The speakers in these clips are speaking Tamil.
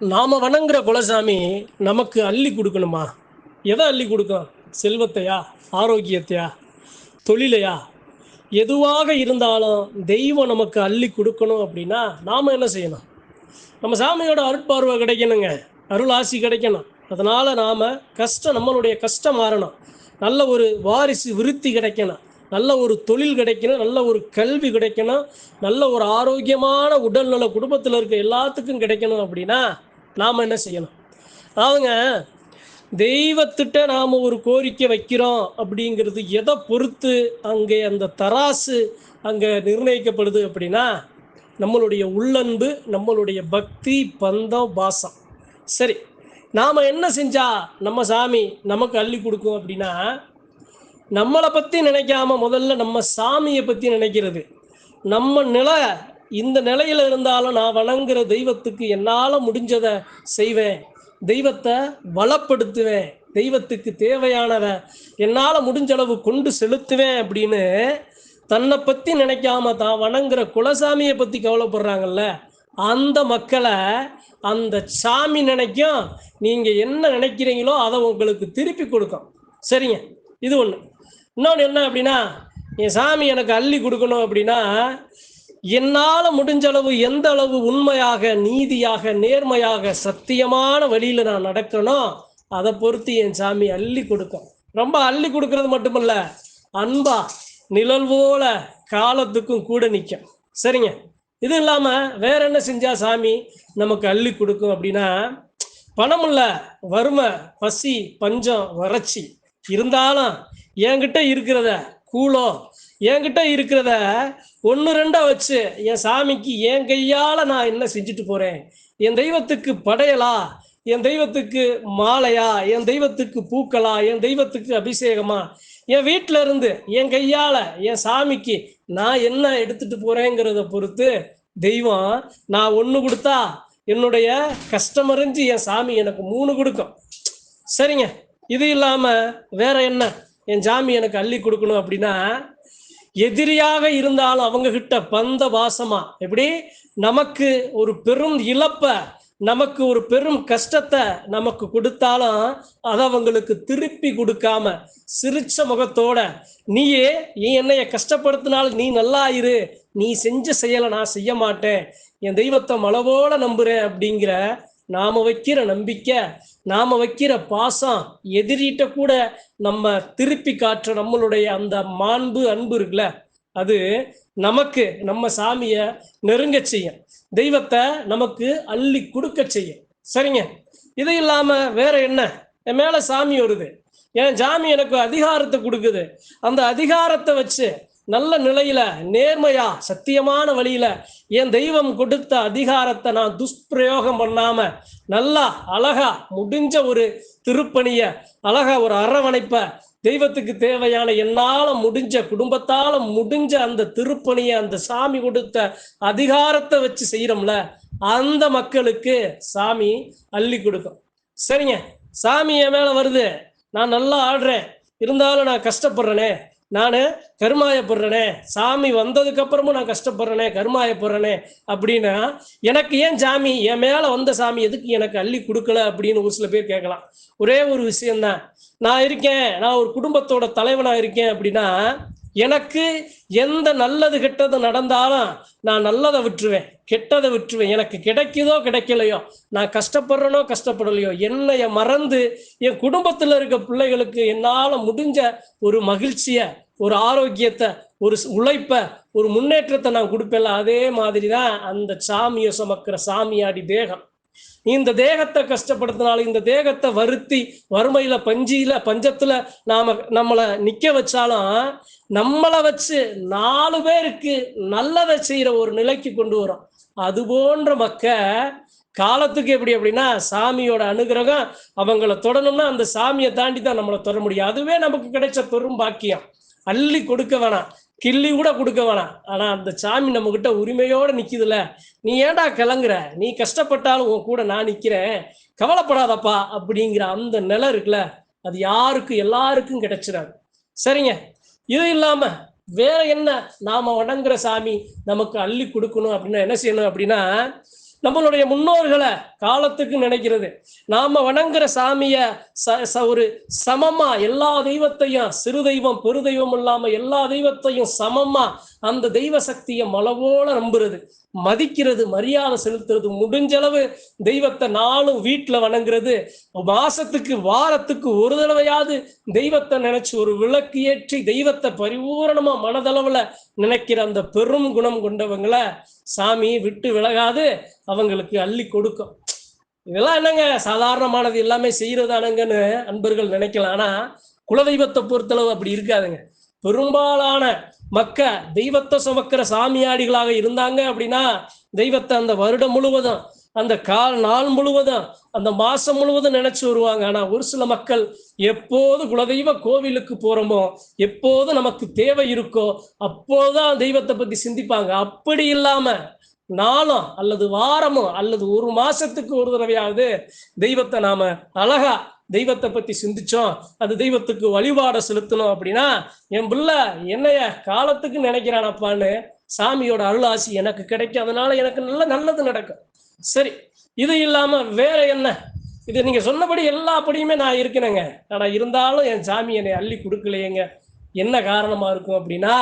நாம வணங்குற குலசாமி நமக்கு அள்ளி கொடுக்கணுமா? எதை அள்ளி கொடுக்கும்? செல்வத்தையா? ஆரோக்கியத்தையா? தொழிலையா? எதுவாக இருந்தாலும் தெய்வம் நமக்கு அள்ளி கொடுக்கணும் அப்படின்னா நாம் என்ன செய்யணும்? நம்ம சாமியோட அருட்பார்வை கிடைக்கணுங்க. அருள் ஆசி கிடைக்கணும். அதனால் நாம் கஷ்டம் நம்மளுடைய கஷ்டம் மாறணும். நல்ல ஒரு வாரிசு விருத்தி கிடைக்கணும். நல்ல ஒரு தொழில் கிடைக்கணும் நல்ல ஒரு கல்வி கிடைக்கணும் நல்ல ஒரு ஆரோக்கியமான உடல்நல குடும்பத்தில் இருக்க எல்லாத்துக்கும் கிடைக்கணும் அப்படின்னா நாம் என்ன செய்யணும்? அதாவதுங்க தெய்வத்திட்ட நாம் ஒரு கோரிக்கை வைக்கிறோம் அப்படிங்கிறது எதை பொறுத்து அங்கே அந்த தராசு அங்கே நிர்ணயிக்கப்படுது அப்படின்னா நம்மளுடைய உள்ளன்பு நம்மளுடைய பக்தி பந்தம் பாசம். சரி நாம் என்ன செஞ்சா நம்ம சாமி நமக்கு அள்ளி கொடுக்கும் அப்படின்னா நம்மளை பற்றி நினைக்காம முதல்ல நம்ம சாமியை பற்றி நினைக்கிறது. நம்ம நிலை இந்த நிலையில் இருந்தாலும் நான் வணங்குற தெய்வத்துக்கு என்னால் முடிஞ்சதை செய்வேன். தெய்வத்தை வளப்படுத்துவேன். தெய்வத்துக்கு தேவையானதை என்னால் முடிஞ்ச அளவு கொண்டு செலுத்துவேன் அப்படின்னு தன்னை பற்றி நினைக்காம தான் வணங்குற குலசாமியை பற்றி கவலைப்படுறாங்கல்ல? அந்த மக்களை அந்த சாமி நினைக்கும் நீங்கள் என்ன நினைக்கிறீங்களோ அதை உங்களுக்கு திருப்பி கொடுக்கும். சரிங்க? இது ஒன்று இன்னொன்று என்ன அப்படின்னா என் சாமி எனக்கு அள்ளி கொடுக்கணும் அப்படின்னா என்னால் முடிஞ்ச அளவு எந்த அளவு உண்மையாக நீதியாக நேர்மையாக சத்தியமான வழியில் நான் நடக்கணும் அதை பொறுத்து என் சாமி அள்ளி கொடுக்கும். ரொம்ப அள்ளி கொடுக்கறது மட்டுமல்ல அன்பா நிழல் போல காலத்துக்கும் கூட நிற்கும் சரிங்க? இது இல்லாமல் வேற என்ன செஞ்சா சாமி நமக்கு அள்ளி கொடுக்கும் அப்படின்னா பணம் வறுமை பசி பஞ்சம் வறட்சி. இருந்தாலும் என்கிட்ட இருக்கிறத கூலோ என்கிட்ட இருக்கிறத ஒன்று ரெண்டா வச்சு என் சாமிக்கு என் கையால் நான் என்ன செஞ்சுட்டு போகிறேன் என் தெய்வத்துக்கு படையலா? என் தெய்வத்துக்கு மாலையா? என் தெய்வத்துக்கு பூக்களா என் தெய்வத்துக்கு அபிஷேகமா? என் வீட்டில இருந்து என் கையால் என் சாமிக்கு நான் என்ன எடுத்துட்டு போகிறேங்கிறத பொறுத்து தெய்வம் நான் ஒன்று கொடுத்தா என்னுடைய கஷ்டமறிஞ்சு என் சாமி எனக்கு மூணு கொடுக்கும். சரிங்க. இது இல்லாமல் வேற என்ன? என் ஜாமி எனக்கு அள்ளி கொடுக்கணும் அப்படின்னா எதிரியாக இருந்தாலும் அவங்க கிட்ட பந்த வாசமா எப்படி? நமக்கு ஒரு பெரும் இழப்பை நமக்கு ஒரு பெரும் கஷ்டத்தை நமக்கு கொடுத்தாலும் அதை அவங்களுக்கு திருப்பி கொடுக்காம சிரிச்ச முகத்தோட நீயே நீ என்னைய கஷ்டப்படுத்தினாலும் நீ நல்லா இரு. நீ செஞ்ச செயலை நான் செய்ய மாட்டேன். என் தெய்வத்தை மலவோட நம்புறேன் அப்படிங்கிற நாம வைக்கிற நம்பிக்கை நாம வைக்கிற பாசம் எதிரிட்ட கூட நம்ம திருப்பி காட்டுற நம்மளுடைய அந்த மாண்பு அன்பு இருக்குல்ல அது நமக்கு நம்ம சாமியை நெருங்க செய்யும். தெய்வத்தை நமக்கு அள்ளி கொடுக்க செய்யும். சரிங்க? இது இல்லாம வேற என்ன? என் மேல சாமி வருது. என் சாமி எனக்கு அதிகாரத்தை கொடுக்குது. அந்த அதிகாரத்தை வச்சு நல்ல நிலையில நேர்மையா சத்தியமான வழியில என் தெய்வம் கொடுத்த அதிகாரத்தை நான் துஷ்பிரயோகம் பண்ணாம நல்லா அழகா முடிஞ்ச ஒரு திருப்பணிய அழகா ஒரு அரவணைப்ப தெய்வத்துக்கு தேவையான என்னால முடிஞ்ச குடும்பத்தால முடிஞ்ச அந்த திருப்பணியை அந்த சாமி கொடுத்த அதிகாரத்தை வச்சு செய்யறோம்ல அந்த மக்களுக்கு சாமி அள்ளி கொடுக்கும். சரிங்க? சாமி என் மேல வருது. நான் நல்லா ஆடுறேன். இருந்தாலும் நான் கஷ்டப்படுறேனே. நான் கருமாயப்படுறேனே சாமி வந்ததுக்கு அப்புறமும் நான் கஷ்டப்படுறேனே கருமாயப்படுறேனே அப்படின்னா எனக்கு ஏன் சாமி என் மேலே வந்த சாமி எதுக்கு எனக்கு அள்ளி கொடுக்கல அப்படின்னு ஒரு சில பேர் கேட்கலாம். ஒரே ஒரு விஷயம்தான். நான் இருக்கேன் நான் ஒரு குடும்பத்தோட தலைவனாக இருக்கேன் அப்படின்னா எனக்கு எந்த நல்லது கெட்டது நடந்தாலும் நான் நல்லதை விட்டுருவேன் கெட்டதை விட்டுருவேன். எனக்கு கிடைக்குதோ கிடைக்கலையோ நான் கஷ்டப்படுறனோ கஷ்டப்படலையோ என்னைய மறந்து என் குடும்பத்தில் இருக்க பிள்ளைகளுக்கு என்னால் முடிஞ்ச ஒரு மகிழ்ச்சியை ஒரு ஆரோக்கியத்தை ஒரு உழைப்ப ஒரு முன்னேற்றத்தை நான் கொடுப்பேன்ல. அதே மாதிரி தான் அந்த சாமியை சுமக்கிற சாமியாடி தேகம். இந்த தேகத்தை கஷ்டப்படுத்தினாலும் இந்த தேகத்தை வருத்தி வறுமையில பஞ்சியில பஞ்சத்துல நாம நம்மளை நிக்க வச்சாலும் நம்மளை வச்சு நாலு பேருக்கு நல்லதை செய்யற ஒரு நிலைக்கு கொண்டு வரும். அது போன்ற மக்க காலத்துக்கு எப்படி அப்படின்னா சாமியோட அனுகிரகம் அவங்கள தொடணும்னா அந்த சாமியை தாண்டி தான் நம்மளை தொட முடியும். அதுவே நமக்கு கிடைச்ச பெரும் பாக்கியம். அள்ளி கொடுக்க வேணாம். கிள்ளி கூட கொடுக்க வேணாம். ஆனா அந்த சாமி நம்ம கிட்ட உரிமையோட நிக்குதுல நீ ஏன்டா கிளங்குற? நீ கஷ்டப்பட்டாலும் உன் கூட நான் நிக்கிறேன். கவலைப்படாதப்பா அப்படிங்கிற அந்த நிலை இருக்குல்ல. அது யாருக்கும் எல்லாருக்கும் கிடைச்சிடாது. சரிங்க. இது இல்லாம வேற என்ன நாம வணங்குற சாமி நமக்கு அள்ளி கொடுக்கணும் அப்படின்னா என்ன செய்யணும் அப்படின்னா நம்மளுடைய முன்னோர்களை காலத்துக்கு நினைக்கிறது. நாம வணங்குற சாமிய ச ச- ஒரு சமமா எல்லா தெய்வத்தையும் சிறு தெய்வம் பெரு தெய்வம் இல்லாம எல்லா தெய்வத்தையும் சமமா அந்த தெய்வ சக்தியை மலவோல நம்புறது. மதிக்கிறது மரியாதை செலுத்துறது முடிஞ்சளவு தெய்வத்தை நாளும் வீட்டுல வணங்குறது. மாசத்துக்கு வாரத்துக்கு ஒரு தடவையாவது தெய்வத்தை நினைச்சு ஒரு விளக்கு ஏற்றி தெய்வத்தை பரிபூரணமா மனதளவுல நினைக்கிற அந்த பெரும் குணம் கொண்டவங்களை சாமி விட்டு விலகாது அவங்களுக்கு அள்ளி கொடுக்கும். இதெல்லாம் என்னங்க சாதாரணமானது எல்லாமே செய்யறதானங்கன்னு அன்பர்கள் நினைக்கலாம். ஆனா குலதெய்வத்தை பொறுத்தளவு அப்படி இருக்காதுங்க. பெரும்பாலான மக்க தெய்வத்தை சுமக்கிற சாமியாடிகளாக இருந்தாங்க அப்படின்னா தெய்வத்தை அந்த வருடம் முழுவதும் அந்த கால் நாள் முழுவதும் அந்த மாசம் முழுவதும் நினைச்சு வருவாங்க. ஆனா ஒரு சில மக்கள் எப்போது குலதெய்வ கோவிலுக்கு போறோமோ எப்போது நமக்கு தேவை இருக்கோ அப்போதான் தெய்வத்தை பத்தி சிந்திப்பாங்க. அப்படி இல்லாம நாளும் அல்லது வாரமோ அல்லது ஒரு மாசத்துக்கு ஒரு தடவையாவது தெய்வத்தை நாம அழகா தெய்வத்தை பத்தி சிந்திச்சோம் அது தெய்வத்துக்கு வழிபாட செலுத்தணும் அப்படின்னா என் பிள்ளை என்னைய காலத்துக்கு நினைக்கிறானப்பான்னு சாமியோட அருளாசி எனக்கு கிடைக்கும். அதனால எனக்கு நல்ல நல்லது நடக்கும். சரி இது இல்லாம வேற என்ன? இது நீங்க சொன்னபடி எல்லாப்படியுமே நான் இருக்கிறேங்க. ஆனா இருந்தாலும் என் சாமி என்னை அள்ளி கொடுக்கலையேங்க. என்ன காரணமா இருக்கும் அப்படின்னா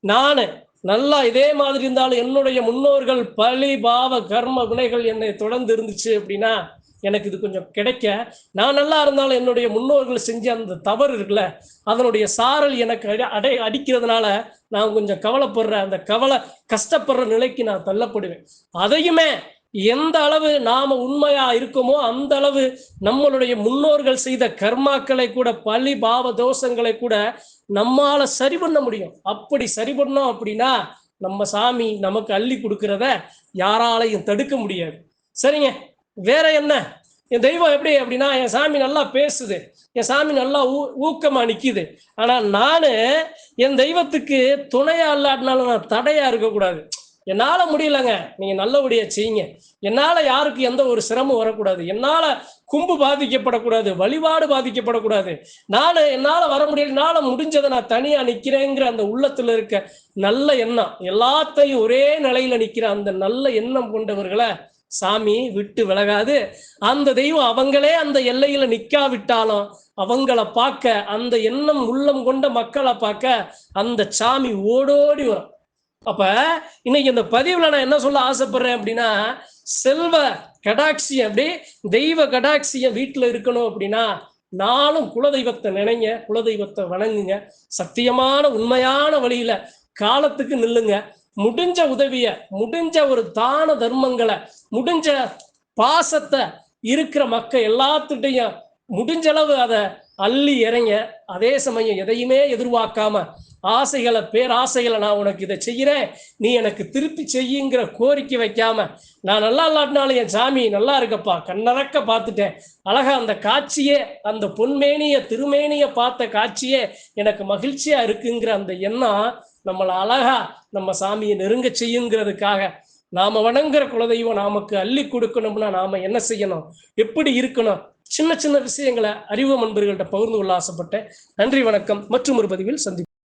நான் நல்லா இதே மாதிரி இருந்தாலும் என்னுடைய முன்னோர்கள் பழி பாவ கர்ம வினைகள் என்னை தொடர்ந்து இருந்துச்சு அப்படின்னா எனக்கு இது கொஞ்சம் கிடைக்க. நான் நல்லா இருந்தாலும் என்னுடைய முன்னோர்கள் செஞ்ச அந்த தவறு இருக்குல்ல அதனுடைய சாரல் எனக்கு அடி- அடை அடிக்கிறதுனால நான் கொஞ்சம் கவலைப்படுற அந்த கவலை கஷ்டப்படுற நிலைக்கு நான் தள்ளப்படுவேன். அதையுமே எந்த அளவு நாம உண்மையா இருக்கோமோ அந்த அளவு நம்மளுடைய முன்னோர்கள் செய்த கர்மாக்களை கூட பழி பாவ தோஷங்களை கூட நம்மால சரி பண்ண முடியும். அப்படி சரி பண்ணோம் அப்படின்னா நம்ம சாமி நமக்கு அள்ளி கொடுக்கறத யாராலையும் தடுக்க முடியாது. சரிங்க? வேற என்ன? என் தெய்வம் எப்படி? அப்படின்னா என் சாமி நல்லா பேசுது. என் சாமி நல்லா ஊ ஊக்கமாக நிற்கிது ஆனால் நான் என் தெய்வத்துக்கு துணையாக இல்லாட்டினாலும் நான் தடையாக இருக்கக்கூடாது. என்னால் முடியலங்க. நீங்கள் நல்லபடியாக செய்யுங்க. என்னால் யாருக்கு எந்த ஒரு சிரமம் வரக்கூடாது. என்னால் கும்பு பாதிக்கப்படக்கூடாது. வழிபாடு பாதிக்கப்படக்கூடாது. நான் என்னால் வர முடியல என்னால் முடிஞ்சதை நான் தனியாக நிற்கிறேங்கிற அந்த உள்ளத்தில் இருக்க நல்ல எண்ணம் எல்லாத்தையும் ஒரே நிலையில் நிற்கிற அந்த நல்ல எண்ணம் கொண்டவர்களை சாமி விட்டு விலகாது. அந்த தெய்வம் அவங்களே அந்த எல்லையில நிக்காவிட்டாலும் அவங்கள பார்க்க அந்த எண்ணம் உள்ளம் கொண்ட மக்களை பார்க்க அந்த சாமி ஓடோடி வரும். அப்ப இன்னைக்கு இந்த பதிவுல நான் என்ன சொல்ல ஆசைப்படுறேன் அப்படின்னா செல்வ கடாட்சியம் அப்படி தெய்வ கடாட்சியம் வீட்டுல இருக்கணும் அப்படின்னா நாளும் குலதெய்வத்தை நினைங்க குலதெய்வத்தை வணங்குங்க. சத்தியமான உண்மையான வழியில காலத்துக்கு நில்லுங்க. முடிஞ்ச உதவிய முடிஞ்ச ஒரு தான தர்மங்களை முடிஞ்ச பாசத்தை இருக்கிற மக்கள் எல்லாத்துட்டையும் முடிஞ்ச அளவு அதை அள்ளி இறங்க அதே சமயம் எதையுமே எதிர்பார்க்காம ஆசைகளை பேராசைகளை நான் உனக்கு இதை செய்கிறேன் நீ எனக்கு திருப்பி செய்யுங்கிற கோரிக்கை வைக்காம நான் நல்லா இல்லாட்டினாலும் என் சாமி நல்லா இருக்கப்பா கண்ணறக்க பார்த்துட்டேன். அழகா அந்த காட்சியே அந்த பொன்மேனிய திருமேனிய பார்த்த காட்சியே எனக்கு மகிழ்ச்சியா இருக்குங்கிற அந்த எண்ணம் நம்மளை அழகா நம்ம சாமியை நெருங்க செய்யுங்கிறதுக்காக நாம வணங்குற குலதெய்வம் நமக்கு அள்ளி கொடுக்கணும்னா நாம என்ன செய்யணும்? எப்படி இருக்கணும்? சின்ன சின்ன விஷயங்களை அறிவு நண்பர்கள்ட்ட பகிர்ந்து கொள்ள ஆசைப்பட்டேன். நன்றி வணக்கம். மற்றும் ஒரு பதிவில் சந்திப்போம்.